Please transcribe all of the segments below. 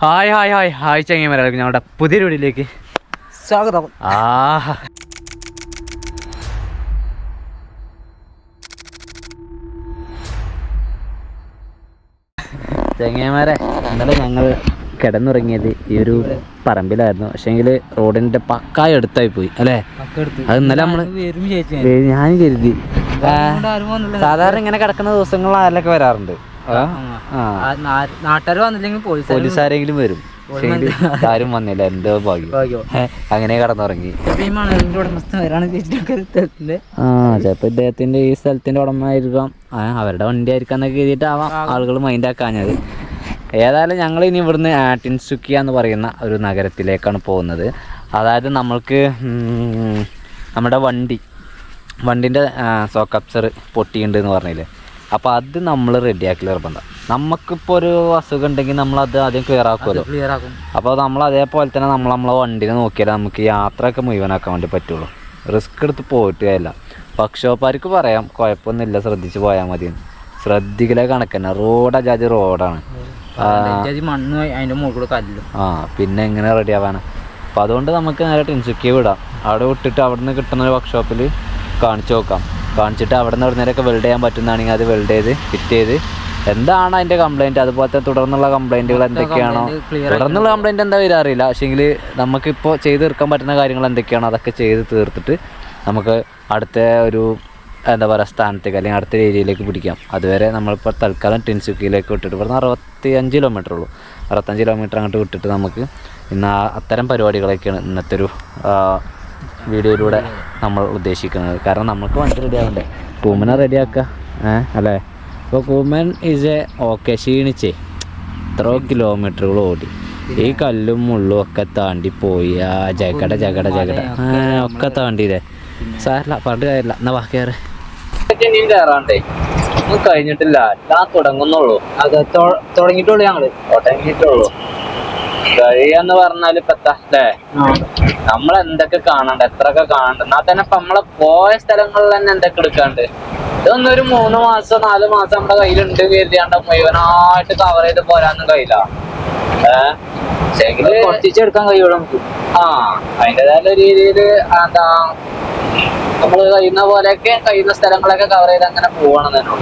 Hi hi hi. Hi ചങ്ങന്മാരെ ഞങ്ങളുടെ പുതിയ വീഡിയോയിലേക്ക് സ്വാഗതം. ആ ചങ്ങന്മാരെ ഇന്നലെ ഞങ്ങൾ കിടന്നുറങ്ങിയത് ഈ ഒരു പറമ്പിലായിരുന്നു. പക്ഷേങ്കിൽ റോഡിന്റെ പക്കായ അടുത്തായി പോയി അല്ലേ? അത് ഇന്നലെ ഏ, ഞാൻ. കരുതി. സാധാരണ ഇങ്ങനെ കിടക്കുന്ന ദിവസങ്ങളിലൊക്കെ വരാറുണ്ട്. നാട്ടുകാർ വന്നില്ലെങ്കിൽ പോലീസ് പോലീസുകാരെങ്കിലും വരും. ആരും വന്നില്ല. എന്തോ ഭാഗ്യം. അങ്ങനെ കടന്നുറങ്ങി. ആ ചിലപ്പോ ഇദ്ദേഹത്തിന്റെ ഈ സ്ഥലത്തിന്റെ ഉടമ ആയിരിക്കാം. ആ അവരുടെ വണ്ടി ആയിരിക്കാം എന്നൊക്കെ എഴുതിയിട്ടാവാം ആളുകൾ മൈൻഡ് ആക്കാഞ്ഞത്. ഏതായാലും ഞങ്ങൾ ഇനി ഇവിടുന്ന് ആറ്റിൻസുക്കിയ ടിൻസുക്കിയ എന്ന് പറയുന്ന ഒരു നഗരത്തിലേക്കാണ് പോകുന്നത്. അതായത് നമ്മൾക്ക് നമ്മുടെ വണ്ടി. വണ്ടിന്റെ സോക്കപ്സർ പൊട്ടിയുണ്ട് എന്ന് പറഞ്ഞില്ലേ? അപ്പോൾ അത് നമ്മൾ റെഡിയാക്കി നിർബന്ധം. നമുക്കിപ്പോൾ ഒരു അസുഖം ഉണ്ടെങ്കിൽ നമ്മൾ അത് ആദ്യം ക്ലിയർ ആക്കുമല്ലോ ക്ലിയർ ആക്കും. അപ്പോൾ നമ്മൾ അതേപോലെ തന്നെ നമ്മൾ നമ്മളെ വണ്ടിനെ നോക്കിയാൽ നമുക്ക് യാത്രയൊക്കെ മുഴുവനാക്കാൻ വേണ്ടി പറ്റുള്ളൂ. റിസ്ക് എടുത്ത് പോയിട്ട് കാര്യമില്ല. പക്ഷോപ്പാർക്ക് പറയാം കുഴപ്പമൊന്നുമില്ല ശ്രദ്ധിച്ച് പോയാൽ മതി ശ്രദ്ധിക്കലേ കണക്കന്നെ റോഡ് അജാതി റോഡാണ് മണ്ണ് അതിന്റെ മുകളിൽ കല്ലും. ആ പിന്നെ എങ്ങനെ റെഡി ആവാനാ? അപ്പോൾ അതുകൊണ്ട് നമുക്ക് നേരെ ടിൻസുക്കിയെ വിടാം. അവിടെ വിട്ടിട്ട് അവിടെ നിന്ന് കിട്ടുന്ന ഒരു വർക്ക്ഷോപ്പിൽ കാണിച്ചു നോക്കാം. കാണിച്ചിട്ട് അവിടെ നിന്ന് എവിടുന്നേരൊക്കെ വെൽഡ് ചെയ്യാൻ പറ്റുന്നതാണെങ്കിൽ അത് വെൽഡ് ചെയ്ത് ഫിറ്റ് ചെയ്ത്. എന്താണ് അതിന്റെ കംപ്ലൈന്റ് അതുപോലത്തെ തുടർന്നുള്ള കംപ്ലൈന്റുകൾ എന്തൊക്കെയാണോ? തുടർന്നുള്ള കംപ്ലൈന്റ് എന്താ വരിക അറിയില്ല. പക്ഷേങ്കിൽ നമുക്കിപ്പോൾ ചെയ്ത് തീർക്കാൻ പറ്റുന്ന കാര്യങ്ങൾ എന്തൊക്കെയാണോ അതൊക്കെ ചെയ്ത് തീർത്തിട്ട് നമുക്ക് അടുത്ത ഒരു എന്താ പറയുക സ്ഥാനത്തേക്ക് അല്ലെങ്കിൽ അടുത്ത ഏരിയയിലേക്ക് പിടിക്കാം. അതുവരെ നമ്മളിപ്പോൾ തൽക്കാലം ടിൻസുക്കിയിലേക്ക് വിട്ടിട്ട് ഇവിടുന്ന് അറുപത്തി അഞ്ച് കിലോമീറ്റർ ഉള്ളൂ. അറുപത്തഞ്ച് കിലോമീറ്റർ അങ്ങോട്ട് വിട്ടിട്ട് നമുക്ക് ഇന്ന് ആ അത്തരം പരിപാടികളൊക്കെയാണ് ഇന്നത്തെ ഒരു വീഡിയോയിലൂടെ നമ്മൾ ഉദ്ദേശിക്കുന്നത്. കാരണം നമുക്ക് വണ്ടി റെഡി ആവണ്ടേ. കൂമനെ റെഡിയാക്കുക ഏഹ് അല്ലേ? ഇപ്പോൾ കൂമൻ ഇസ് എ ഓക്കെ ക്ഷീണിച്ചേ. എത്രയോ കിലോമീറ്ററുകൾ ഓടി. ഈ കല്ലും മുള്ളും ഒക്കെ താണ്ടി പോയി. ആ ജഗട ജഗട ജഗട. ആ ഒക്കെ താണ്ടിയില്ലേ? സാറില്ല പറഞ്ഞിട്ട് കാര്യമില്ല എന്നാ ബാക്കി കയറേ കയറാണ്ടേ ഒന്നും കഴിഞ്ഞിട്ടില്ല. ഞാൻ തുടങ്ങുന്നുള്ളൂ. അത് തുടങ്ങിയിട്ടുള്ളൂ ഞങ്ങൾ. തുടങ്ങിയിട്ടുള്ളൂ. കഴിയാന്ന് പറഞ്ഞാൽ ഇപ്പൊ എത്താ അല്ലേ നമ്മൾ എന്തൊക്കെ കാണണ്ട എത്രയൊക്കെ കാണണ്ട. എന്നാ തന്നെ ഇപ്പൊ നമ്മളെ പോയ സ്ഥലങ്ങളിൽ തന്നെ എന്തൊക്കെ എടുക്കാണ്ട്. ഇതൊന്നും ഒരു മൂന്ന് മാസം നാല് മാസം നമ്മുടെ കയ്യിലുണ്ട് കരുതിയാണ്ട് മുഴുവനായിട്ട് കവർ ചെയ്ത് പോരാന്നും കഴിയില്ല. ഏഹ് എടുക്കാൻ കഴിയുള്ളൂ നമുക്ക്. ആ അതിന്റെതായ രീതിയിൽ എന്താ നമ്മൾ കഴിയുന്ന പോലെയൊക്കെ കഴിയുന്ന സ്ഥലങ്ങളൊക്കെ കവർ ചെയ്ത് അങ്ങനെ പോകണം തന്നെ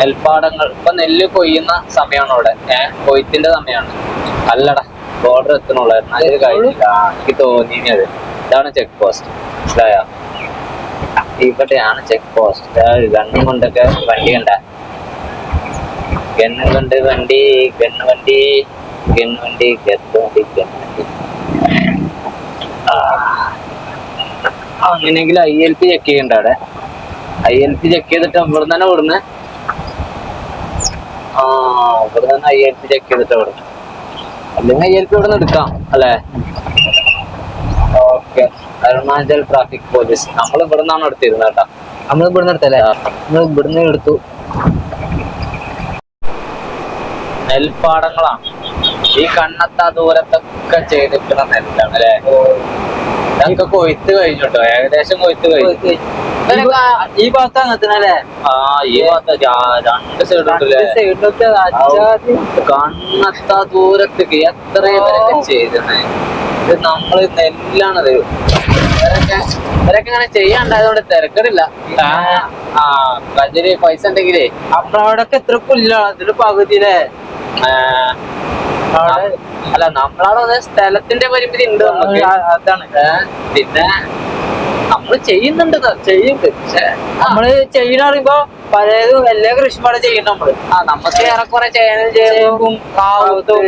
നെൽപ്പാടങ്ങൾ. ഇപ്പൊ നെല്ല് കൊയ്യുന്ന സമയമാണ് ഇവിടെ. ഏഹ് കൊയ്ത്തിന്റെ സമയമാണ്. അല്ലടാ ബോർഡർ എത്തണുള്ളായിരുന്നു. അത് കഴിഞ്ഞില്ല എനിക്ക് തോന്നിയത് ഇതാണ് ചെക്ക് പോസ്റ്റ് മനസ്സിലായോ? ഇവിടെയാണ് ചെക്ക് പോസ്റ്റ് ഗണ്ണും കൊണ്ടൊക്കെ വണ്ടി കണ്ട. ഗണ്ണ് കൊണ്ട് വണ്ടി ഗണ്ണ് വണ്ടി ഗണ്ണ് വണ്ടി ഗത്ത് വണ്ടി ഗണ്ണ് വണ്ടി. അങ്ങനെയെങ്കിൽ ഐ എൽ പി ചെക്ക് ചെയ്യണ്ട അവിടെ. ഐ എൽ പി ചെക്ക് ചെയ്തിട്ട് ഇവിടെ തന്നെ വിടുന്ന ആ ഇവിടെ ചെക്ക് ചെയ്തിട്ട് അല്ലെങ്കിൽ ഇവിടെ നിന്ന് എടുക്കാം അല്ലേ? ഓക്കെ. അരുണാചൽ ട്രാഫിക് പോലീസ് നമ്മൾ ഇവിടെ നിന്നാണ് എടുത്തിരുന്നത് കേട്ടോ. നമ്മൾ ഇവിടുന്ന് എടുത്തല്ലേ? നമ്മൾ ഇവിടുന്ന് എടുത്തു. നെൽപ്പാടങ്ങളാണ്. ഈ കണ്ണത്ത ദൂരത്തൊക്കെ ചെയ്തിട്ടുള്ള നെല്ലാണ് അല്ലേ? ഞങ്ങൾക്ക് കൊയ്ത്ത് കഴിഞ്ഞിട്ടോ ഏകദേശം കൊയ്ത്ത് കഴിഞ്ഞു. ഈ ഭാഗത്ത് അങ്ങനത്തെ ആ ഈ ഭാഗത്ത് രണ്ട് സൈഡിലൊക്കെ കണ്ണത്താ ദൂരത്തേക്ക് എത്ര ഇവരൊക്കെ ചെയ്തത് ഇത് നമ്മൾ നെല്ലാണത് ഇവരൊക്കെ ഇവരൊക്കെ ഇങ്ങനെ ചെയ്യാണ്ടായതുകൊണ്ട് തിരക്കടില്ല. ആ, കജ്ജിൽ പൈസ ഉണ്ടെങ്കിലേ. അപ്പഴവിടൊക്കെ എത്ര പുല്ല അതിൽ പകുതിയിലെ? അല്ല നമ്മളവിടെ സ്ഥലത്തിന്റെ പരിമിതി ഉണ്ട് നമുക്ക്. അതാണ്. പിന്നെ നമ്മൾ ചെയ്യുന്നുണ്ട് ചെയ്യുന്നുണ്ട്. പക്ഷെ നമ്മൾ ചെയ്യണ പറയുമ്പോ പലതും എല്ലാ കൃഷിപ്പാടും ചെയ്യണം നമ്മൾ. ആ നമുക്ക് ഏറെക്കുറെ ചെയ്യുമ്പം കാവത്തും.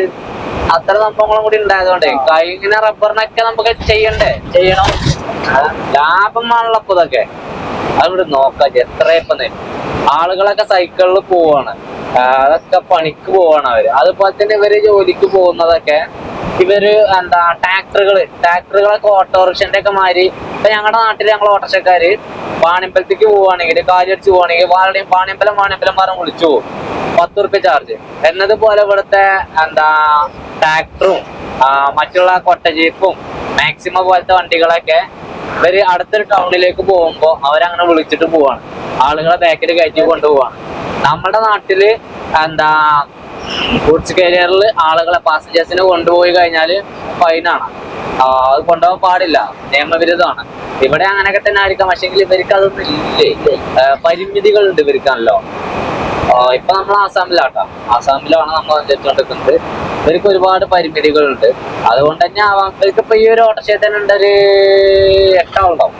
അത്ര സംഭവങ്ങളും കൂടി ഉണ്ടായതുകൊണ്ട് കഴിഞ്ഞ റബ്ബറിനൊക്കെ നമുക്ക് ചെയ്യണ്ടേ? ചെയ്യണം. ലാഭമാണല്ലോ അപ്പൊ ഇതൊക്കെ. അതുകൊണ്ട് നോക്കാം എത്ര ഇപ്പൊ ആളുകളൊക്കെ സൈക്കിളിൽ പോവാണ്. അതൊക്കെ പണിക്ക് പോവാണ് അവർ. അതുപോലെ തന്നെ ഇവർ ജോലിക്ക് പോകുന്നതൊക്കെ ഇവർ എന്താ ട്രാക്ടറുകൾ ട്രാക്ടറുകളൊക്കെ ഓട്ടോറിക്ഷന്റെ ഒക്കെ മാതിരി. ഇപ്പൊ ഞങ്ങളുടെ നാട്ടിൽ ഞങ്ങൾ ഓട്ടോറിക്ഷക്കാര് പാണിമ്പലത്തേക്ക് കാര്യം അടിച്ച് പോവാണെങ്കിൽ വാളുടെയും പാണിമ്പലം വാണിമ്പലം പറഞ്ഞ് വിളിച്ചു പോകും പത്ത് റുപ്യ ചാർജ് എന്നതുപോലെ ഇവിടുത്തെ എന്താ ട്രാക്ടറും മറ്റുള്ള കൊട്ട ജീപ്പും മാക്സിമം പോലത്തെ വണ്ടികളൊക്കെ ഇവർ അടുത്തൊരു ടൗണിലേക്ക് പോകുമ്പോ അവരങ്ങനെ വിളിച്ചിട്ട് പോവാണ്. ആളുകളെ ബാക്കിൽ കയറ്റി കൊണ്ടുപോവാണ്. നമ്മുടെ നാട്ടിൽ എന്താ ഗുഡ്സ് കാരിയറിൽ ആളുകളെ പാസഞ്ചേഴ്സിനെ കൊണ്ടുപോയി കഴിഞ്ഞാൽ ഫൈനാണ് അത് കൊണ്ടുപോകാൻ പാടില്ല. നിയമവിരുദ്ധമാണ്. ഇവിടെ അങ്ങനെയൊക്കെ തന്നെ ആയിരിക്കാം. പക്ഷെങ്കിൽ ഇവർക്ക് അതൊന്നും ഇല്ലേ? പരിമിതികളുണ്ട് ഇവർക്കാണല്ലോ ഇപ്പൊ നമ്മൾ ആസാമിലാട്ടോ. ആസാമിലാണ് നമ്മൾ സഞ്ചരിച്ചുകൊണ്ടിരിക്കുന്നത് ഇവർക്ക് ഒരുപാട് പരിമിതികളുണ്ട്. അതുകൊണ്ട് തന്നെ ഇവർക്ക് ഇപ്പൊ ഈ ഒരു ഉണ്ട് ഒരു എട്ടാളുണ്ടാവും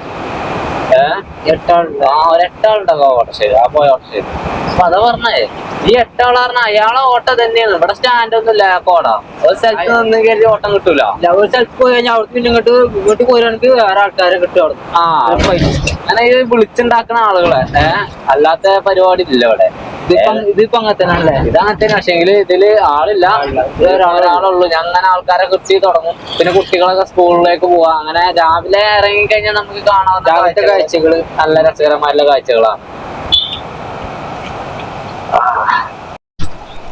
എട്ടാളുണ്ട്. ആ ഒരു എട്ടാളുണ്ടല്ലോ ആ ഓട്ടോഷയിൽ ആ പോയ ഓട്ടോഷയിൽ അപ്പൊ അതാ പറഞ്ഞേ ഈ എട്ടാൾ പറഞ്ഞ അയാളെ ഓട്ടം തന്നെയാണ്. ഇവിടെ സ്റ്റാൻഡ് ഒന്നും ഇല്ല ഓടാ ഒരു സ്ഥലത്ത് നിന്ന് കരുതി ഓട്ടം കിട്ടൂല. ഒരു സ്ഥലത്ത് പോയി കഴിഞ്ഞാൽ അവിടെ പിന്നെ ഇങ്ങോട്ട് ഇങ്ങോട്ട് പോരുവാണെങ്കിൽ വേറെ ആൾക്കാരെ കിട്ടും അവിടെ ആ അങ്ങനെ ഈ വിളിച്ചുണ്ടാക്കുന്ന ആളുകളെ ഏഹ് അല്ലാത്ത പരിപാടി ഇല്ല ഇവിടെ. ഇതിപ്പം ഇതിപ്പോ അങ്ങനെ ഇത് അങ്ങനത്തെ പക്ഷെങ്കിൽ ഇതിൽ ആളില്ല. ഒരാളുള്ളൂ ഞാൻ അങ്ങനെ ആൾക്കാരെ കിട്ടി തുടങ്ങും. പിന്നെ കുട്ടികളൊക്കെ സ്കൂളിലേക്ക് പോവാ. അങ്ങനെ രാവിലെ ഇറങ്ങി കഴിഞ്ഞാൽ നമുക്ക് കാണാവുന്ന കാഴ്ചകൾ നല്ല രസകരമായിട്ടുള്ള കാഴ്ചകളാണ്.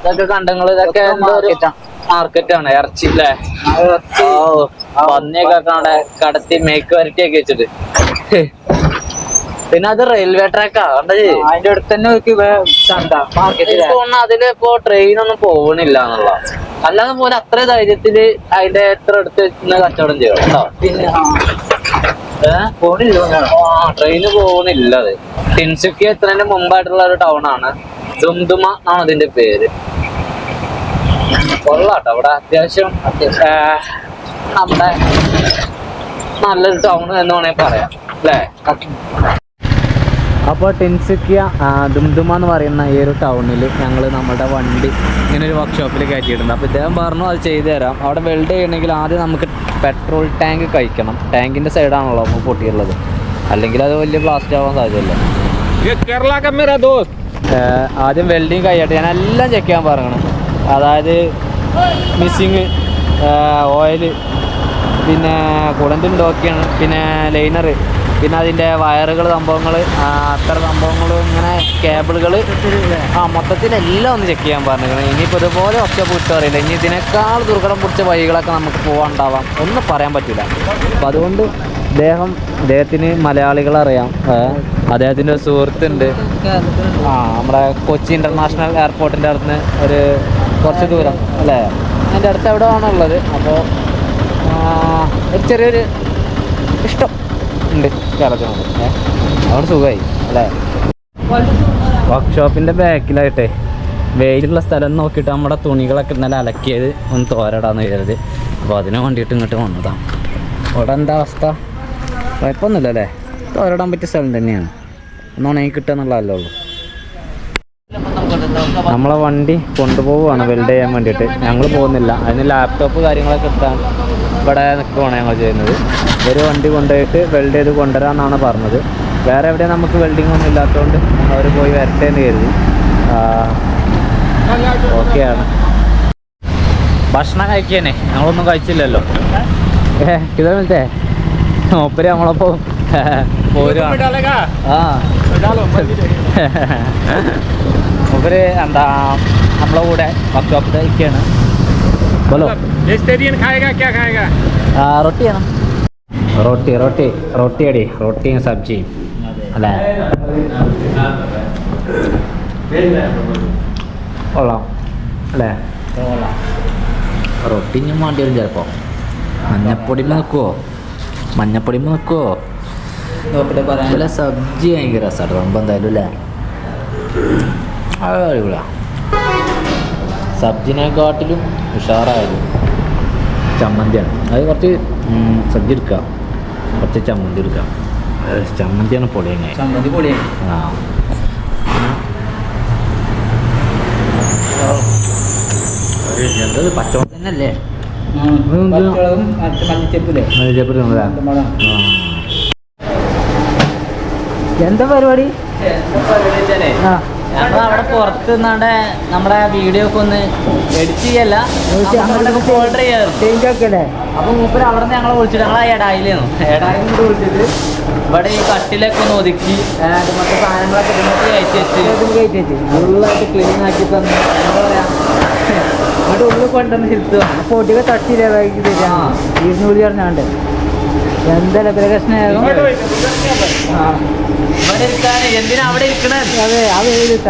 ഇതൊക്കെ കണ്ടങ്ങൾ ഇതൊക്കെ മാർക്കറ്റ് ആണ്. മാർക്കറ്റാണ് ഇറച്ചി. അല്ലേ ഓ പന്നിയൊക്കെ കടത്തി മേക്ക് വരട്ടിയൊക്കെ വെച്ചിട്ട്. പിന്നെ അത് റെയിൽവേ ട്രാക്കാ കണ്ടത് അതിന്റെ അടുത്ത് തന്നെ അതിൽ ഇപ്പോ ട്രെയിൻ ഒന്നും പോകണില്ല എന്നുള്ള. അല്ലാതെ പോലെ അത്ര ധൈര്യത്തിൽ അതിന്റെ എത്ര അടുത്ത് നിന്ന് കച്ചവടം ചെയ്യണം കേട്ടോ. പിന്നെ ട്രെയിന് പോകണില്ല അത്. ടിൻസുക്കി എത്തുന്നതിന് മുമ്പായിട്ടുള്ള ഒരു ടൗൺ ആണ്. ദുംദുമ എന്നാണ് അതിന്റെ പേര്. കൊള്ളാട്ടോ അവിടെ അത്യാവശ്യം നമ്മുടെ നല്ലൊരു ടൗൺ എന്ന് വേണമെങ്കിൽ പറയാം. അല്ലേ അപ്പോൾ ടെൻസിക്കിയ ദുംദുമ എന്ന് പറയുന്ന ഈ ഒരു ടൗണിൽ ഞങ്ങൾ നമ്മുടെ വണ്ടി ഇങ്ങനെ ഒരു വർക്ക്ഷോപ്പിൽ കയറ്റിയിട്ടുണ്ട്. അപ്പോൾ ഇദ്ദേഹം പറഞ്ഞു അത് ചെയ്തു തരാം. അവിടെ വെൽഡ് ചെയ്യണമെങ്കിൽ ആദ്യം നമുക്ക് പെട്രോൾ ടാങ്ക് കഴിക്കണം. ടാങ്കിന്റെ സൈഡാണല്ലോ നമുക്ക് പൊട്ടിയിട്ടുള്ളത്. അല്ലെങ്കിൽ അത് വലിയ ബ്ലാസ്റ്റ് ആവാൻ സാധ്യതയില്ല. ആദ്യം വെൽഡിങ് കഴിയട്ടെ. ഞാൻ എല്ലാം ചെക്ക് ചെയ്യാൻ പറയണം അതായത് മിസ്സിങ് ഓയിൽ പിന്നെ കുടന്റെ ഡോക്കിയാണ് പിന്നെ ലൈനറ് പിന്നെ അതിന്റെ വയറുകൾ സംഭവങ്ങൾ അത്ര സംഭവങ്ങൾ ഇങ്ങനെ കേബിളുകൾ ആ മൊത്തത്തിൽ എല്ലാം ഒന്ന് ചെക്ക് ചെയ്യാൻ പറഞ്ഞിരിക്കണം ഇനിയിപ്പോൾ ഇതുപോലെ ഒറ്റ വിട്ടു അറിയില്ല ഇനി ഇതിനേക്കാൾ ദുർഘടം പിടിച്ച വഴികളൊക്കെ നമുക്ക് പോകാനുണ്ടാവാം ഒന്നും പറയാൻ പറ്റില്ല അപ്പം അതുകൊണ്ട് അദ്ദേഹം അദ്ദേഹത്തിന് മലയാളികൾ അറിയാം. അദ്ദേഹത്തിന്റെ ഒരു സുഹൃത്തുണ്ട്. ആ നമ്മുടെ കൊച്ചി ഇന്റർനാഷണൽ എയർപോർട്ടിന്റെ അടുത്ത് ഒരു കുറച്ച് ദൂരം അല്ലേ? അതിന്റെ അടുത്ത് എവിടെ ആണുള്ളത് അപ്പോൾ ഒരു ചെറിയൊരു ഏ? അതുകൊണ്ട് സുഖമായി അല്ലേ? വർക്ക്ഷോപ്പിന്റെ ബാക്കിലായിട്ടേ വെയിലുള്ള സ്ഥലം നോക്കിയിട്ട് നമ്മുടെ തുണികളൊക്കെ ഇന്നലെ അലക്കിയത് ഒന്ന് തോരടാന്ന് കരുതി. അപ്പോൾ അതിന് വേണ്ടിയിട്ട് ഇങ്ങോട്ട് വന്നതാണ് അവിടെ എന്താ അവസ്ഥ? കുഴപ്പമൊന്നുമില്ല അല്ലേ? തോരടാൻ പറ്റിയ സ്ഥലം തന്നെയാണ്. ഒന്ന് ഉണങ്ങി കിട്ടുക എന്നുള്ളതല്ലേ ഉള്ളൂ. നമ്മളെ വണ്ടി കൊണ്ടുപോവുകയാണ് വെൽഡ് ചെയ്യാൻ വേണ്ടിയിട്ട്. ഞങ്ങൾ പോകുന്നില്ല. അതിന് ലാപ്ടോപ്പ് കാര്യങ്ങളൊക്കെ എടുത്താൻ ഇവിടെ നിൽക്കുവാണ് ഞങ്ങൾ ചെയ്യുന്നത്. ഒരു വണ്ടി കൊണ്ടുപോയിട്ട് വെൽഡ് ചെയ്ത് കൊണ്ടുവരാമെന്നാണ് പറഞ്ഞത്. വേറെ എവിടെ നമുക്ക് വെൽഡിംഗ് ഒന്നും ഇല്ലാത്തതുകൊണ്ട് അവർ പോയി വരട്ടെ എന്ന് കരുതി ഓക്കെയാണ് ഭക്ഷണം കഴിക്കേനെ. ഞങ്ങളൊന്നും കഴിച്ചില്ലല്ലോ. ഇതേ ഇതോ മിൽത്തേ. ഒപ്പര് നമ്മളപ്പോൾ പോരുവാണ്. ആ. എന്താ നമ്മളെ കൂടെ വർക്ക്ഷോപ്പിലേക്കാണ് ബോലോ വെജിറ്റേറിയൻ ഖായക ക്യാ റൊട്ടി റോട്ടി റൊട്ടി അടി റൊട്ടിയും സബ്ജിയും. അല്ലേ? കൊള്ളാം. അല്ലേ? റൊട്ടി ഞാൻ വേണ്ടി വരും ചിലപ്പോൾ മഞ്ഞപ്പൊടിമ നിൽക്കുമോ മഞ്ഞപ്പൊടിമ നിൽക്കുമോ നല്ല സബ്ജി ഭയങ്കര രസമാണ് റൊമ്പ എന്തായാലും അല്ലേ? അടിപൊളിയാ. സബ്ജിനെക്കാട്ടിലും ഉഷാറായാലും ചമ്മന്തിയാണ്. അത് കുറച്ച് സബ്ജി എടുക്കാം. കുറച്ച് ചമ്മന്തി എടുക്കാം ചമ്മന്തിയാണ് പൊളിയങ്ങ ചമ്മന്തി പൊളിയാണ്. ആ. എന്തത് പച്ചവളം തന്നെയല്ലേ? പച്ചവളവും മറ്റേ മഞ്ഞച്ചെപ്പില്ലേ എന്താ പരിപാടി? അവിടെ പുറത്ത് നിന്നാണ്ട് നമ്മുടെ വീഡിയോ ഒക്കെ ഒന്ന് എഡിറ്റ് ചെയ്യല്ല ഫോൾഡർ ചെയ്യാറ് ചേഞ്ച് ആക്കല്ലേ? അപ്പൊ മൂപ്പര് അവിടെ നിന്ന് ഞങ്ങളെ വിളിച്ചിട്ട് ഞങ്ങൾ ആ എടായിലേന്നു എടായിൽ നിന്ന് വിളിച്ചിട്ട് ഇവിടെ ഈ കട്ടിലൊക്കെ ഒന്ന് ഒതുക്കി മറ്റേ സാധനങ്ങളൊക്കെ ഇതിനകത്ത് കയറ്റി വെച്ച്. കയറ്റി ഫുള്ളായിട്ട് ക്ലീൻ ആക്കി തന്നു. എന്താ പറയാ? ഇവിടെ ഉള്ളിൽ കൊണ്ടുവന്ന് ഇരുത്തുക. പൊടിയൊക്കെ തട്ടിയില്ല? വൈകി തരാ. ഇരുന്നൂറ് പറഞ്ഞാണ്ട്. എന്തായാലും പ്രകൃഷ്ണയാകും ഇവിടെ ഇരിക്കാന് എന്തിനാ അവിടെ ഇരിക്കണേ? അതെ ആ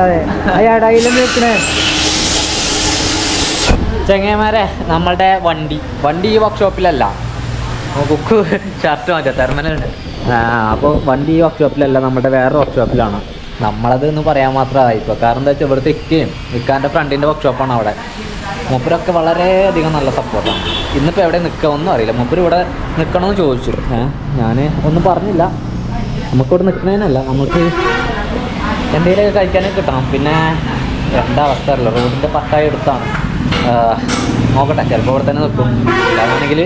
അതെ. ആ ഇടയിലൊന്നും നിൽക്കണേ ചെങ്ങന്മാരെ നമ്മളുടെ വണ്ടി. വണ്ടി ഈ വർക്ക്ഷോപ്പിലല്ല കുക്ക് ഷർട്ട് മാറ്റാം തെർമലുണ്ട് അപ്പോൾ വണ്ടി ഈ വർക്ക്ഷോപ്പിലല്ല നമ്മുടെ വേറെ വർക്ക്ഷോപ്പിലാണ് നമ്മളത് എന്ന് പറയാൻ മാത്രമായി ഇപ്പോൾ കാരണം എന്താ വെച്ചാൽ ഇവിടുത്തെ ഇക്കയും ഇക്കാന്റെ ഫ്രണ്ടിന്റെ വർക്ക്ഷോപ്പാണ് അവിടെ. മൂപ്പരൊക്കെ വളരെയധികം നല്ല സപ്പോർട്ടാണ് ഇന്നിപ്പോൾ എവിടെ നിൽക്കുക ഒന്നും അറിയില്ല. മൂപ്പര് ഇവിടെ നിൽക്കണമെന്ന് ചോദിച്ചു. ഞാൻ ഒന്നും പറഞ്ഞില്ല. നമുക്കിവിടെ നിൽക്കണേനല്ല നമുക്ക് എന്തെങ്കിലുമൊക്കെ കഴിക്കാനൊക്കെ കിട്ടണം. പിന്നെ എന്താ അവസ്ഥ അറിയില്ല. റോഡിന്റെ പട്ടായ എടുത്താണ്. നോക്കട്ടെ ചിലപ്പോൾ ഇവിടെ തന്നെ നിൽക്കും. അല്ലാതാണെങ്കിൽ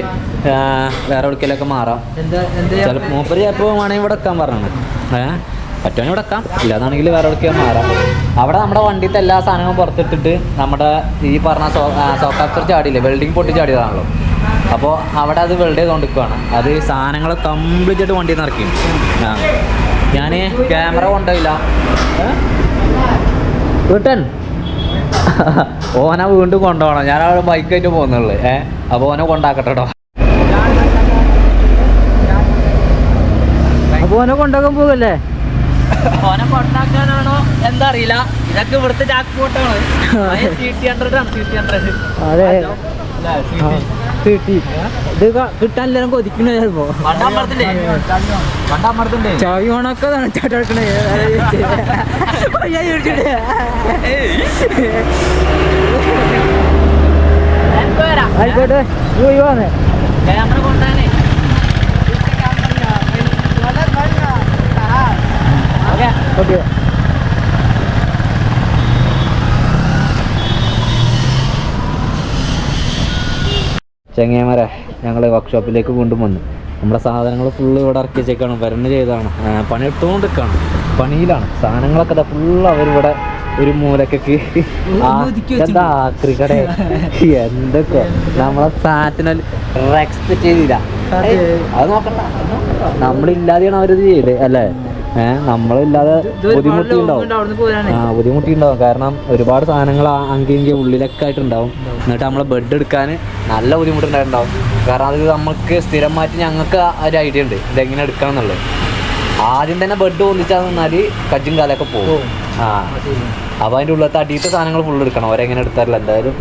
വേറെ എവിടേക്കിലൊക്കെ മാറാം. ചിലപ്പോൾ മൂപ്പര് ചിലപ്പോൾ വേണമെങ്കിൽ ഇവിടെ വെക്കാൻ പറഞ്ഞത്. ഏഹ് പറ്റുവാണെങ്കിൽ ഇവിടെ വെക്കാം ഇല്ലാതാണെങ്കിൽ വേറെ എവിടേക്ക് മാറാം. അവിടെ നമ്മുടെ വണ്ടിത്തെ എല്ലാ സാധനങ്ങളും പുറത്തിട്ടിട്ട് നമ്മുടെ ഈ പറഞ്ഞ സോ സോക്കാപ്ചർ ചാടിയില്ലേ? വെൽഡിങ് പൊട്ടി ചാടിയതാണല്ലോ. അപ്പോൾ അവിടെ അത് വെൽഡ് ചെയ്തുകൊണ്ടിരിക്കുകയാണ് അത് സാധനങ്ങൾ കംപ്ലീറ്റ് ആയിട്ട് വണ്ടിയിൽ നിന്ന് ഇറക്കി. ഞാൻ ക്യാമറ കൊണ്ടുപോയില്ല. വീട്ടൻ ഓനെ വീണ്ടും കൊണ്ടുപോകണം. ഞാൻ അവിടെ ബൈക്കായിട്ട് പോകുന്നുള്ളു. ഏ? അപ്പോൾ ഓനെ കൊണ്ടാക്കട്ടോ അപ്പോൾ അപ്പൊ ഓനെ കൊണ്ടാക്കാൻ പോകല്ലേ ഓനെ കൊണ്ടാക്കാനാണോ? എന്താ അറിയില്ല ഇതൊക്കെ ഇവിടുത്തെ ജാക്ക് പോട്ടാണ് സി ടി ഹൺഡ്രഡ് ആണ് സി ടി ഹൺഡ്രഡ് അതെ. ഇത് കിട്ടാൻ എല്ലാരും കൊതിക്കണ ചിലപ്പോ. വണ്ടാമർത്തിന്റെ വണ്ടാമർത്തിന്റെ ചാവി ഓണൊക്കെ ചാട്ടെടുക്കണേ ആയിക്കോട്ടെ. പോയി വന്നേ ക്യാമറ കൊണ്ടാനേ ഓക്കെ ഓക്കെ ചെങ്ങേമരെ ഞങ്ങൾ വർക്ക്ഷോപ്പിലേക്ക് വീണ്ടും വന്നു നമ്മുടെ സാധനങ്ങൾ ഫുള്ള് ഇവിടെ ഇറക്കി വെച്ചേക്കാണ്. വരണ് ചെയ്താണ് പണി എടുത്തുകൊണ്ടിരിക്കുകയാണ് പണിയിലാണ്. സാധനങ്ങളൊക്കെ ഫുള്ള് അവരിവിടെ ഒരു മൂലക്കൊക്കെ ആ, ഒതുക്കി എന്താ ആക്രിക്കടെ എന്തൊക്കെ? നമ്മളെ സാറ്റിനൽ എക്സ്പെക്ട് ചെയ്തില്ല. അത്. നോക്കണ്ട. നമ്മളില്ലാതെയാണ് അവരിത് ചെയ്ത് അല്ലേ? ഏഹ് നമ്മളില്ലാതെ ബുദ്ധിമുട്ടിണ്ടാവും ആ ബുദ്ധിമുട്ടിണ്ടാവും കാരണം ഒരുപാട് സാധനങ്ങൾ അങ്കിങ്കി ഉള്ളിലൊക്കെ ആയിട്ടുണ്ടാവും. എന്നിട്ട് നമ്മളെ ബെഡ് എടുക്കാൻ നല്ല ബുദ്ധിമുട്ടുണ്ടായിട്ടുണ്ടാവും. കാരണം അത് നമുക്ക് മാറ്റി ഞങ്ങൾക്ക് ഒരു ഐഡിയ ഉണ്ട്. ഇതെങ്ങനെ എടുക്കണം എന്നുള്ളത്. ആദ്യം തന്നെ ബെഡ് ഒന്നിച്ചാൽ നിന്നാൽ കജ്ജും കാലൊക്കെ പോകും. ആ. അപ്പോൾ അതിന്റെ ഉള്ളത്തെ അടിയത്തെ സാധനങ്ങൾ ഫുള്ള് എടുക്കണം. അവരെങ്ങനെ എടുത്താറില്ല എന്തായാലും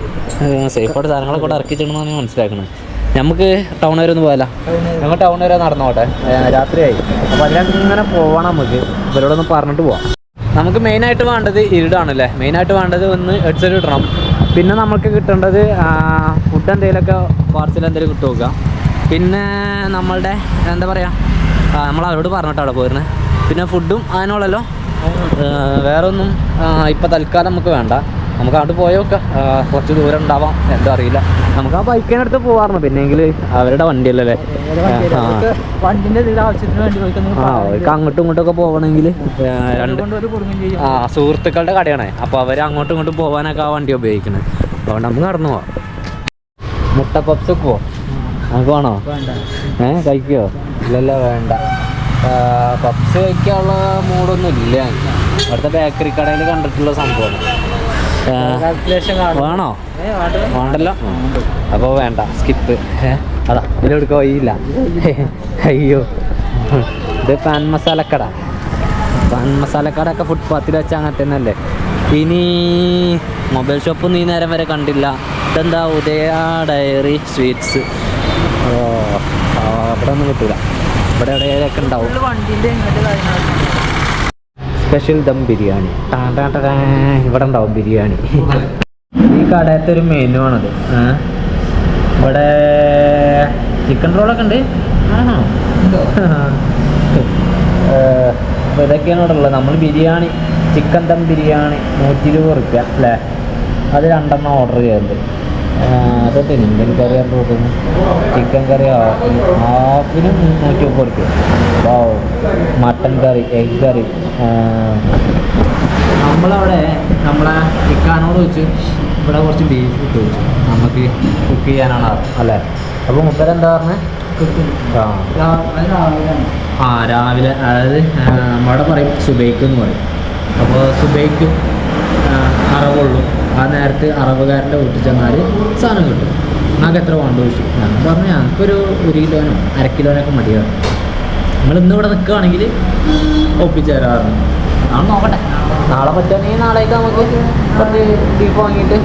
സേഫായിട്ട് സാധനങ്ങളൊക്കെ കൂടെ ഇറക്കി ചെന്നാണ് ഞാൻ മനസ്സിലാക്കുന്നത് നമുക്ക് ടൗൺ വരെ ഒന്ന് പോയാലോ ഞങ്ങൾ ടൗൺ വരെ നടന്നോട്ടെ. രാത്രിയായി. അപ്പോൾ അതിനകത്ത് ഇങ്ങനെ പോവാം നമുക്ക്. ഇവരോടൊന്ന് പറഞ്ഞിട്ട് പോവാം. നമുക്ക് മെയിനായിട്ട് വേണ്ടത് ഇരുടാണല്ലേ? മെയിനായിട്ട് വേണ്ടത് ഒന്ന് ഹെഡ്സെറ്റ് കിട്ടണം പിന്നെ നമുക്ക് കിട്ടേണ്ടത് ഫുഡ് എന്തെങ്കിലുമൊക്കെ പാർസൽ എന്തെങ്കിലും കിട്ടുക പിന്നെ നമ്മളുടെ എന്താ പറയുക നമ്മൾ അവരോട് പറഞ്ഞിട്ട് അവിടെ പോയിരുന്നത് പിന്നെ ഫുഡും അതിനുള്ളല്ലോ. വേറൊന്നും ഇപ്പം തൽക്കാലം നമുക്ക് വേണ്ട. നമുക്ക് അങ്ങോട്ട് പോയോക്കെ കുറച്ച് ദൂരം ഉണ്ടാവാം. എന്തോ അറിയില്ല. നമുക്ക് ആ ബൈക്കിനടുത്ത് പോവാറുണ്ട് പിന്നെങ്കിൽ അവരുടെ വണ്ടിയല്ലേ ആ അവർക്ക് അങ്ങോട്ടും ഇങ്ങോട്ടൊക്കെ പോകണമെങ്കിൽ രണ്ട് ആ സുഹൃത്തുക്കളുടെ കടയാണ്. അപ്പോൾ അവർ അങ്ങോട്ടും ഇങ്ങോട്ടും പോകാനൊക്കെ ആ വണ്ടി ഉപയോഗിക്കുന്നത്. അതുകൊണ്ട് നമുക്ക് നടന്നു പോവാം. മുട്ട പപ്സ് പോവാം നമുക്ക് വേണോ ഏ കഴിക്കോ? ഇല്ലല്ലോ വേണ്ട. പപ്സ് കഴിക്കാനുള്ള മൂടൊന്നും ഇല്ല. അവിടുത്തെ ബേക്കറി കടയിൽ കണ്ടിട്ടുള്ള സംഭവമാണ്. വേണോ. വേണ്ടല്ലോ. അപ്പോൾ വേണ്ട സ്കിപ്പ് അതാ ഇതിലെടുക്ക വഴിയില്ല. അയ്യോ. ഇത് പാൻ മസാലക്കട പാൻ മസാലക്കട ഒക്കെ ഫുട്പാത്തിൽ വെച്ചാൽ അങ്ങനെ തന്നെ അല്ലേ ഇനി മൊബൈൽ ഷോപ്പ് നീ നേരം വരെ കണ്ടില്ല. ഇതെന്താ? ഉദയ ഡയറി സ്വീറ്റ്സ് ഓ അവിടെ ഒന്നും കിട്ടൂല. ഇവിടെ എവിടെയൊക്കെ ഉണ്ടാവും ഫുള്ള് വണ്ടിന്റെ ഇങ്ങോട്ട് കാര്യങ്ങളൊക്കെ സ്പെഷ്യൽ ദം ബിരിയാണി. ഇവിടെ ഉണ്ടാവും ബിരിയാണി. ഈ കടയത്തെ ഒരു മെനു ആണത്? ഇവിടെ ചിക്കൻ റോളൊക്കെ ഉണ്ട്. ആണോ? ഇതൊക്കെയാണ് ഇവിടെ ഉള്ളത്. നമ്മൾ ബിരിയാണി ചിക്കൻ ദം ബിരിയാണി നൂറ്റി ഇരുപത് റുപ്യ അല്ലേ? അത് രണ്ടെണ്ണം ഓർഡർ ചെയ്യുന്നുണ്ട് ആ, അതൊക്കെ ഇന്ത്യൻ കറി ആണ് തോന്നുന്നു ചിക്കൻ കറി ഹാഫിന് ഹാഫിന് മുന്നൂറ്റി മുപ്പത് റുപ്യ ഓ മട്ടൻ കറി എഗ് കറി. നമ്മളവിടെ നമ്മളെ ചിക്കാനോട് വെച്ച് ഇവിടെ കുറച്ച് ബീഫ് ഇട്ട് വെച്ചു. നമുക്ക് കുക്ക് ചെയ്യാനാണ് അല്ലേ? അപ്പോൾ മുപ്പത് എന്താ പറഞ്ഞത് ആ. രാവിലെ അതായത് നമ്മുടെ പറയും സുബൈക്ക് എന്ന് പറയും. അപ്പോൾ സുബൈക്ക് അറവുള്ളൂ. ആ നേരത്തെ വീട്ടിൽ ചെന്നാൽ സാധനം കിട്ടും. ഞങ്ങൾക്ക് എത്ര വേണ്ട ചോദിച്ചു. ഞാൻ പറഞ്ഞു ഞങ്ങൾക്കൊരു ഒരു കിലോനോ അര കിലോനൊക്കെ മതിയാണ് നിങ്ങൾ ഇന്ന് ഇവിടെ നിൽക്കുകയാണെങ്കിൽ ഒപ്പിച്ചു തരാറുണ്ട് നാളെ നോക്കട്ടെ. നാളെ പറ്റുകയാണെങ്കിൽ നാളേക്ക് നമുക്ക് കുറച്ച് ബീഫ് വാങ്ങിയിട്ട്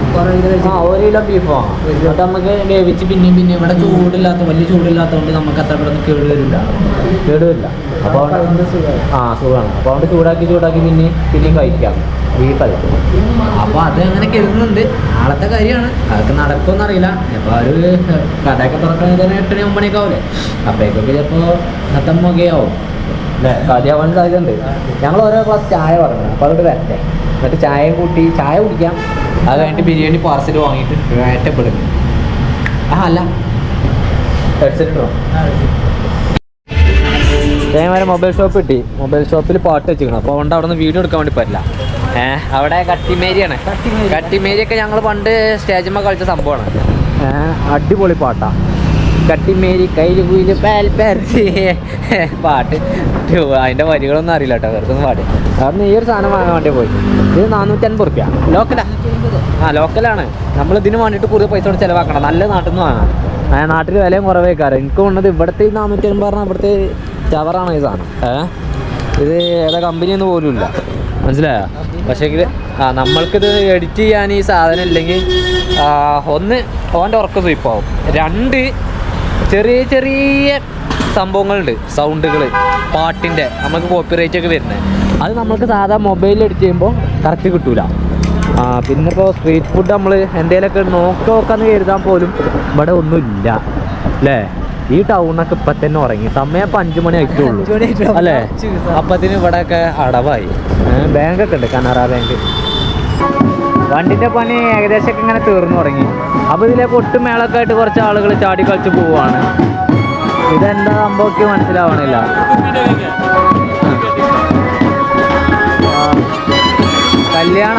ആ ഒരു കിലോ ബീഫ് വാങ്ങാം എന്നിട്ട് നമുക്ക് വേവിച്ച് പിന്നെയും പിന്നെയും ഇവിടെ ചൂടില്ലാത്ത വലിയ ചൂടില്ലാത്തതുകൊണ്ട് നമുക്ക് അത്ര ഇവിടെ കേട് വരില്ല. കേട് വരില്ല. അപ്പോൾ ആ സുഖമാണ്. അപ്പോൾ അതുകൊണ്ട് ചൂടാക്കി ചൂടാക്കി പിന്നെ പിന്നെയും കഴിക്കാം. ബീഫല്ല അപ്പോൾ അത് അങ്ങനെ കരുതുന്നുണ്ട്. നാളത്തെ കാര്യമാണ്. അതൊക്കെ നടക്കുമെന്ന് അറിയില്ല. ഇപ്പോൾ ഒരു കടയൊക്കെ തുറക്കുന്നത് തന്നെ എട്ടിന് മണിയൊക്കെ ആവില്ലേ അപ്പോഴേക്കൊക്കെ ചിലപ്പോൾ നത്തം മുഖയാവും. കാര്യമാവാൻ സാധ്യതയുണ്ട്. ഞങ്ങൾ ഓരോ ക്ലാസ് ചായ പറഞ്ഞു അപ്പോൾ അതോട് വരട്ടെ. എന്നിട്ട് ചായയും കൂട്ടി ചായ കുടിക്കാം. അത് കഴിഞ്ഞിട്ട് ബിരിയാണി പാർസൽ വാങ്ങിയിട്ട് വേട്ടപ്പെടുന്നു ആ അല്ല. ഹെഡ്സെറ്റ് വരെ മൊബൈൽ ഷോപ്പ് കിട്ടി. മൊബൈൽ ഷോപ്പിൽ പാട്ട് വെച്ചിരിക്കണം. അപ്പോൾ അതുകൊണ്ട് അവിടെ നിന്ന് വീഡിയോ എടുക്കാൻ വേണ്ടി പറ്റില്ല. ഏഹ് അവിടെ കട്ടിമേരിയാണ്. കട്ടിമേരിയൊക്കെ ഞങ്ങൾ പണ്ട് സ്റ്റേജിന്മേൽ കളിച്ച സംഭവമാണ്. അടിപൊളി പാട്ടാ. കട്ടിമേരി കയ്യിൽ കുയിൽ പാൽ പരത്തി. പാട്ട്. അതിന്റെ വരികളൊന്നും അറിയില്ല കേട്ടോ വെറുതെ ഒന്ന് പാടി. അവിടെ ഈ ഒരു സാധനം വാങ്ങാൻ വേണ്ടി പോയി. ഇത് നാനൂറ്റൻപത് റുപ്യ ലോക്കലാ. ആ ലോക്കലാണ്. നമ്മൾ ഇതിന് വേണ്ടിട്ട് കൂടുതൽ പൈസ കൊണ്ട് ചിലവാക്കണം. നല്ല നാട്ടിൽ നിന്ന് വാങ്ങാം ആ നാട്ടിൽ വിലയും കുറവേക്കാറ് എനിക്ക് തോന്നുന്നത് ഇവിടുത്തെ ഈ നാനൂറ്റി അൻപത് പറഞ്ഞാൽ ഇവിടുത്തെ ചവറാണ് ഈ സാധനം. ഏഹ് ഇത് ഏതാ കമ്പനിയൊന്നും പോലും ഇല്ല മനസ്സിലായോ? പക്ഷേങ്കിൽ ആ നമ്മൾക്കിത് എഡിറ്റ് ചെയ്യാൻ ഈ സാധനം ഇല്ലെങ്കിൽ ഒന്ന് ഓന്റെ ഉറക്കം സ്വീപ്പാവും രണ്ട് ചെറിയ ചെറിയ സംഭവങ്ങളുണ്ട് സൗണ്ടുകൾ പാട്ടിന്റെ നമുക്ക് കോപ്പിറൈറ്റ് ഒക്കെ വരുന്നത്. അത് നമ്മൾക്ക് സാധാ മൊബൈലിൽ എഡിറ്റ് ചെയ്യുമ്പോൾ കറക്റ്റ് കിട്ടൂല. പിന്നെ ഇപ്പോൾ സ്ട്രീറ്റ് ഫുഡ് നമ്മൾ എന്തെങ്കിലുമൊക്കെ നോക്കി നോക്കാന്ന് കരുതാൻ പോലും ഇവിടെ ഒന്നുമില്ല. അല്ലേ? ഈ ടൗണൊക്കെ ഇപ്പൊ തന്നെ ഉറങ്ങി. സമയം ഇപ്പൊ അഞ്ചു മണി ആയിട്ടുള്ളൂ. അല്ലേ? അപ്പത്തിന് ഇവിടെ ഒക്കെ അടവായി ബാങ്കൊക്കെ ഉണ്ട് കനറ ബാങ്ക് വണ്ടിന്റെ പണി ഏകദേശം ഒക്കെ ഇങ്ങനെ തീർന്നു തുടങ്ങി. അപ്പൊ ഇതിലേക്ക് ഒട്ടും മേളൊക്കെ ആയിട്ട് കുറച്ച് ആളുകൾ ചാടി കളിച്ച് പോവാണ്. ഇതെന്താ സംഭവക്ക് മനസ്സിലാവണില്ല. കല്യാണ?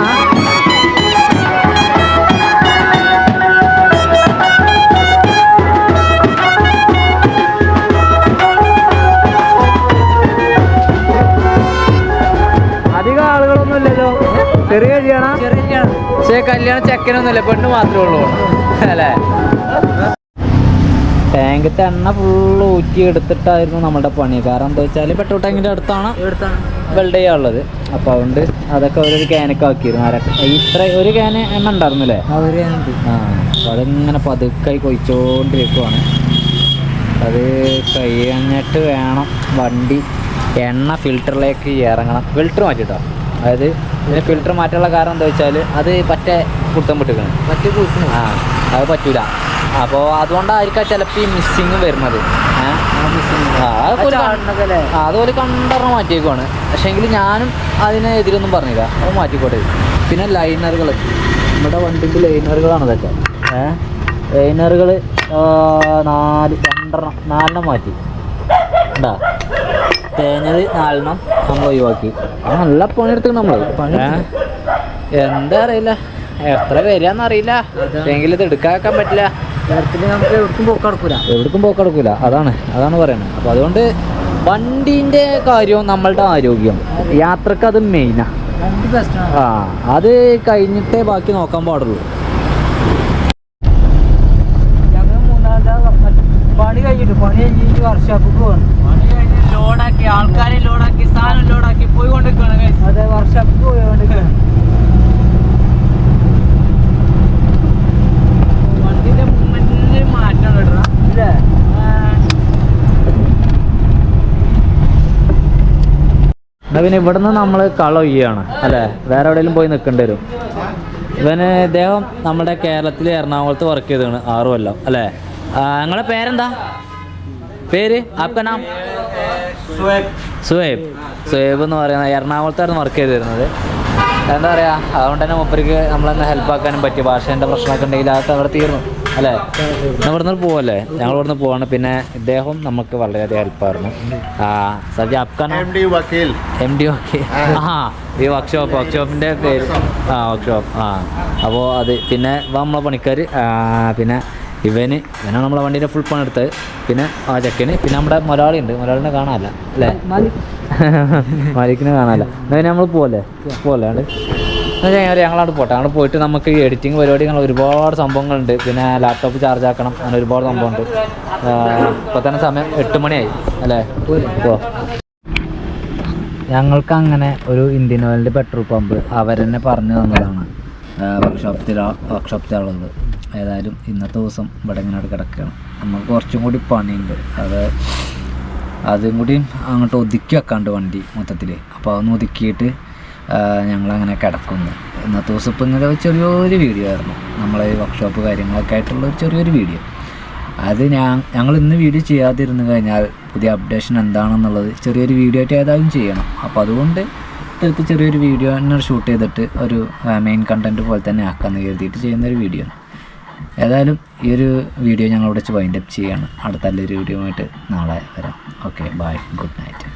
ചെറിയ കല്യാണം? പക്ഷേ കല്യാണം ചെക്കനൊന്നുമില്ല പെണ്ണ് മാത്രമേ ഉള്ളൂ. അല്ലേ? ടാങ്കത്തെ എണ്ണ ഫുള്ള് ഊറ്റി എടുത്തിട്ടായിരുന്നു നമ്മുടെ പണി. കാരണം എന്താ വെച്ചാൽ പെട്രോൾ ടാങ്കിന്റെ അടുത്താണ് വെൽഡ് ചെയ്യാനുള്ളത്. അപ്പോൾ അതുകൊണ്ട് അതൊക്കെ അവരൊരു ക്യാനൊക്കെ ആക്കിയിരുന്നു. ആരൊക്കെ ഇത്ര ഒരു ക്യാന് എണ്ണ ഉണ്ടായിരുന്നില്ലേ? ആ അപ്പോൾ അതിങ്ങനെ പതുക്കായി കൊയിച്ചോണ്ടിരിക്കുവാണ്. അത് കഴിഞ്ഞിട്ട് വേണം വണ്ടി എണ്ണ ഫിൽറ്ററിലേക്ക് ഇറങ്ങണം. ഫിൽറ്റർ മാറ്റിട്ടോ? അതായത് ഇതിന് ഫിൽറ്റർ മാറ്റാനുള്ള കാരണം എന്താ വെച്ചാൽ അത് പറ്റേ കുത്തം വിട്ടിക്കണം കുത്തണം ആ അത് പറ്റൂല. അപ്പോൾ അതുകൊണ്ടായിരിക്കാം ചിലപ്പോൾ ഈ മിസ്സിങ് വരുന്നത്. അതുപോലെ കണ്ടറിഞ്ഞ് മാറ്റിയേക്കുവാണ്. പക്ഷേ എങ്കിൽ ഞാനും അതിനെതിരൊന്നും പറഞ്ഞില്ല. അത് മാറ്റിക്കോട്ടെ. പിന്നെ ലൈനറുകൾ നമ്മുടെ വണ്ടിക്ക് ലൈനറുകളാണ് ഇതൊക്കെ. ഏഹ് ലൈനറുകൾ നാല് രണ്ടെണ്ണം. നാലെണ്ണം മാറ്റി. ഉണ്ടാ തേഞ്ഞത് നാലെണ്ണം നമ്മൾ ഒഴിവാക്കി. നല്ല പണിയെടുത്തു. നമ്മൾ എന്താ അറിയില്ല. എത്ര വരികയെന്ന് അറിയില്ല. എങ്കിലും ഇത് എടുക്കാൻ പറ്റില്ല. നമുക്ക് എവിടേക്കും പോക്കടക്കൂല എവിടേക്കും പോക്കെടുക്കില്ല അതാണ് അതാണ് പറയുന്നത് അപ്പോൾ അതുകൊണ്ട് വണ്ടീന്റെ കാര്യവും നമ്മളുടെ ആരോഗ്യം. യാത്രയ്ക്ക് അത് മെയിനാ വണ്ടി ബെസ്റ്റാണ് ആ അത് കഴിഞ്ഞിട്ടേ ബാക്കി നോക്കാൻ പാടുള്ളൂ ഞങ്ങൾ മൂന്നാമത്തെ പണി കഴിഞ്ഞിട്ട് പണി കഴിഞ്ഞ് വർക്ക്ഷോപ്പിൽ പോവാണ് പണി കഴിഞ്ഞ് ലോഡാക്കി ആൾക്കാരെ ലോഡാക്കി സാധനം ലോഡാക്കി പോയി കൊണ്ടിരിക്കുകയാണ് അതെ വർക്ക്ഷോപ്പിൽ പോയോണ്ടിരിക്കുകയാണ് വണ്ടിന്റെ മൂവ്മെന്റിന് മാറ്റം കേട്ടോ ഇല്ലേ എന്നാ പിന്നെ ഇവിടുന്ന് നമ്മൾ കള അല്ലേ? വേറെ എവിടെയെങ്കിലും പോയി നിൽക്കേണ്ടി വരും. ഇവന് ഇദ്ദേഹം നമ്മുടെ കേരളത്തിൽ എറണാകുളത്ത് വർക്ക് ചെയ്താണ് ആറു കൊല്ലം അല്ലേ? നിങ്ങളെ പേരെന്താ? പേര്? ആപ്ക നാം? സുഹേബ്. സുഹേബ് എന്ന് പറയുന്ന എറണാകുളത്തായിരുന്നു വർക്ക് ചെയ്തിരുന്നത്. എന്താ പറയുക അതുകൊണ്ട് തന്നെ മുപ്പരിക്ക് നമ്മളെന്നെ ഹെൽപ്പ് ആക്കാനും പറ്റി ഭാഷേന്റെ പ്രശ്നമൊക്കെ ഉണ്ടെങ്കിൽ അതൊക്കെ അവിടെ തീർന്നു. അല്ലേ? ഇവിടുന്ന് പോവല്ലേ? ഞങ്ങൾ ഇവിടുന്ന് പോവാണ്. പിന്നെ ഇദ്ദേഹം നമുക്ക് വളരെയധികം ഹെൽപ്പായിരുന്നു സജി അഫ്ഗാൻ എം ഡി വക്കീൽ. ആ. ഈ വർക്ക്ഷോപ്പ് വർക്ക്ഷോപ്പിന്റെ പേര്. ആ വർക്ക്ഷോപ്പ് ആ. അപ്പോൾ അത് പിന്നെ നമ്മളെ പണിക്കാർ പിന്നെ ഇവന് ഇവനാണ് നമ്മളെ വണ്ടീന്റെ ഫുൾ പണിയെടുത്തത് പിന്നെ ആ ചെക്കന് പിന്നെ നമ്മുടെ മലയാളി ഉണ്ട് മലയാളിനെ കാണാനല്ല അല്ലേ? മാലിക്കിനെ കാണാനല്ല. എന്നാൽ നമ്മൾ പോവല്ലേ? പോവല്ലേ ഞാൻ ഞങ്ങളവിടെ പോട്ടെ. അവിടെ പോയിട്ട് നമുക്ക് ഈ എഡിറ്റിംഗ് പരിപാടികൾ ഒരുപാട് സംഭവങ്ങളുണ്ട്. പിന്നെ ലാപ്ടോപ്പ് ചാർജ് ആക്കണം. അങ്ങനെ ഒരുപാട് സംഭവമുണ്ട്. ഇപ്പോൾ തന്നെ സമയം എട്ട് മണിയായി അല്ലേ? ഇപ്പോൾ ഞങ്ങൾക്ക് അങ്ങനെ ഒരു ഇന്ത്യൻ ഓയിലിന്റെ പെട്രോൾ പമ്പ് അവർ അവരെന്നെ പറഞ്ഞു തന്നതാണ്. വർക്ക്ഷോപ്പത്തിൽ വർക്ക്ഷോപ്പിലുള്ളത് ഏതായാലും ഇന്നത്തെ ദിവസം ഇവിടെ ഇങ്ങനെ കിടക്കുകയാണ്. നമുക്ക് കുറച്ചും കൂടി പണിയുണ്ട്. അത് അതും കൂടി അങ്ങോട്ട് ഒതുക്കി വെക്കാണ്ട് വണ്ടി മൊത്തത്തിൽ അപ്പോൾ അതൊന്ന് ഒതുക്കിയിട്ട് ഞങ്ങളങ്ങനെ കിടക്കുന്നു. ഇന്നത്തെ ദിവസം ഇപ്പം ഇങ്ങനെ ചെറിയൊരു വീഡിയോ ആയിരുന്നു. നമ്മളെ വർക്ക്ഷോപ്പ് കാര്യങ്ങളൊക്കെ ആയിട്ടുള്ള ഒരു ചെറിയൊരു വീഡിയോ അത് ഞാൻ ഞങ്ങൾ ഇന്ന് വീഡിയോ ചെയ്യാതിരുന്നു കഴിഞ്ഞാൽ പുതിയ അപ്ഡേഷൻ എന്താണെന്നുള്ളത് ചെറിയൊരു വീഡിയോ ആയിട്ട് ഏതായാലും ചെയ്യണം. അപ്പോൾ അതുകൊണ്ട് ഇത്തരത്തിൽ ചെറിയൊരു വീഡിയോ തന്നെ ഷൂട്ട് ചെയ്തിട്ട് ഒരു മെയിൻ കണ്ടന്റ് പോലെ തന്നെ ആക്കാമെന്ന് കരുതിയിട്ട് ചെയ്യുന്ന ഒരു വീഡിയോ ആണ്. ഏതായാലും ഈ ഒരു വീഡിയോ ഞങ്ങൾ ഇവിടെ വെച്ച് വൈൻഡപ്പ് ചെയ്യാണ്. അടുത്ത നല്ലൊരു വീഡിയോ ആയിട്ട് നാളെ വരാം. Okay bye good night.